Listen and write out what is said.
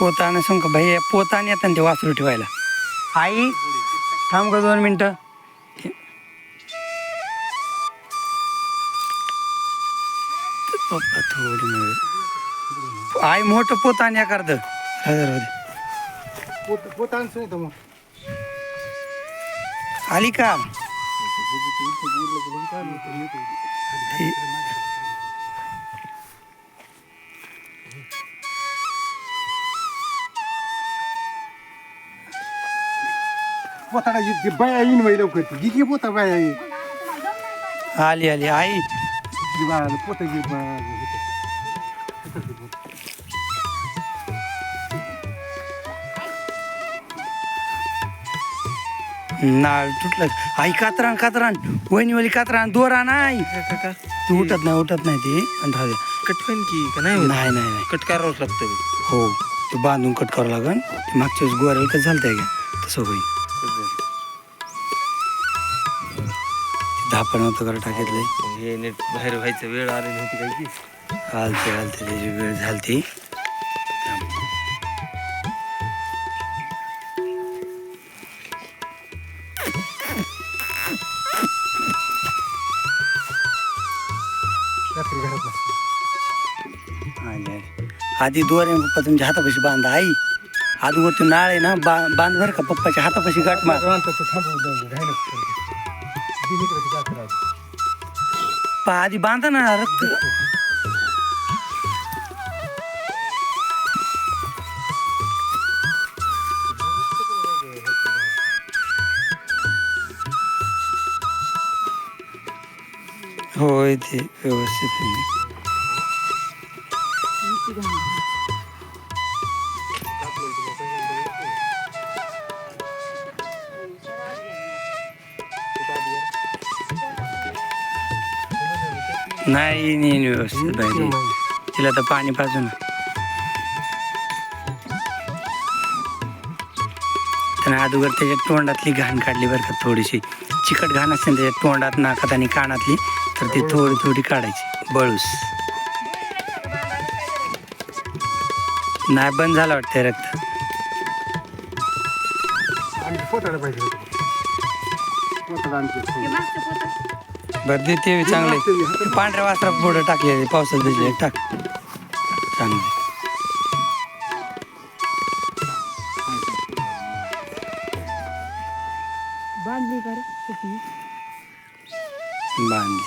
पोतानं सांग का भाई पोताने येतात ते वासरू ठेवायला. आई थांब का दोन मिनटं. थोडी आई मोठं पोताने करत. पोत पोतान सांगतो मग? आली का? पोताडा जी बाया येईन लवकर ती. गिगी पोता बाया येईन. आली आली आई. ती बाळाला पोता घे नाळ तुटलं. आई कातरान कातरान. वहिनीवाली कातरान दोरा नाही. ती उठत नाही उठत नाही ती. आणि राहू दे. कटकन की का नाही होत? नाही नाही नाही. कट करावंच लागतं. हो. ते बांधून कट करावं लागन. ते मागच्या वेळेस गोऱ्याला कसं झालं आहे का? तसं होईल. धापण होतं मग हे नेट बाहेर व्हायचं वेळ आली नव्हती काय की. हालते हालते त्याची वेळ झालती. आधी दोरे तुमच्या हातापाशी बांधा आई. अगोदर तू नाळ आहे ना बा बांध बरं का पप्पाच्या हातापाशी गाठ मार. पा आधी बांधा ना रक्त. होय ते व्यवस्थित नाही नाही व्यवस्थित पाहिजे तिला तर पाणी पाजू ना त्याने अगोदर त्याच्या तोंडातली घाण काढली बरं का थोडीशी. चिकट घाण असते ना त्याच्या तोंडात नाकात आणि कानातली तर ती थोडी थोडी काढायची. बळूस. नाही बंद झालं वाटतंय रक्त. आणि पाहिजे होतं. पोताडा आणखी. बरं दे ते चांगले. पांढऱ्या वासरा पुढं टाकले पावसात भिजले. टाक. चांगले. बांधली कर बांधली.